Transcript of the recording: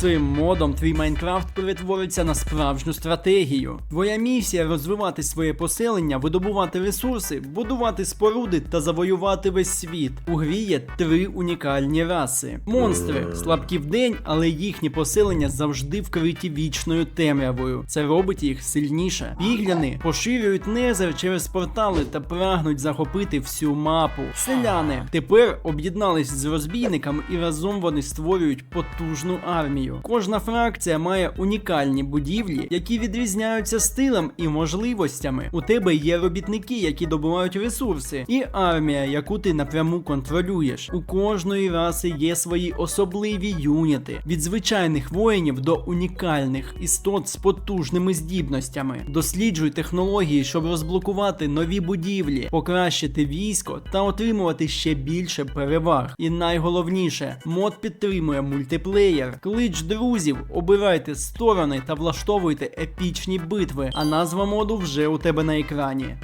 Цим модом твій Майнкрафт перетвориться на справжню стратегію. Твоя місія розвивати своє поселення, видобувати ресурси, будувати споруди та завоювати весь світ. У грі є три унікальні раси: монстри слабкі вдень, але їхні поселення завжди вкриті вічною темрявою. Це робить їх сильніше. Пігляни поширюють незер через портали та прагнуть захопити всю мапу. Селяни тепер об'єднались з розбійниками і разом вони створюють потужну армію. Кожна фракція має унікальні будівлі, які відрізняються стилем і можливостями. У тебе є робітники, які добувають ресурси, і армія, яку ти напряму контролюєш. У кожної раси є свої особливі юніти від звичайних воїнів до унікальних істот з потужними здібностями. Досліджуй технології, щоб розблокувати нові будівлі, покращити військо та отримувати ще більше переваг. І найголовніше, мод підтримує мультиплеєр. Клич друзів, обирайте сторони та влаштовуйте епічні битви. А назва моду вже у тебе на екрані.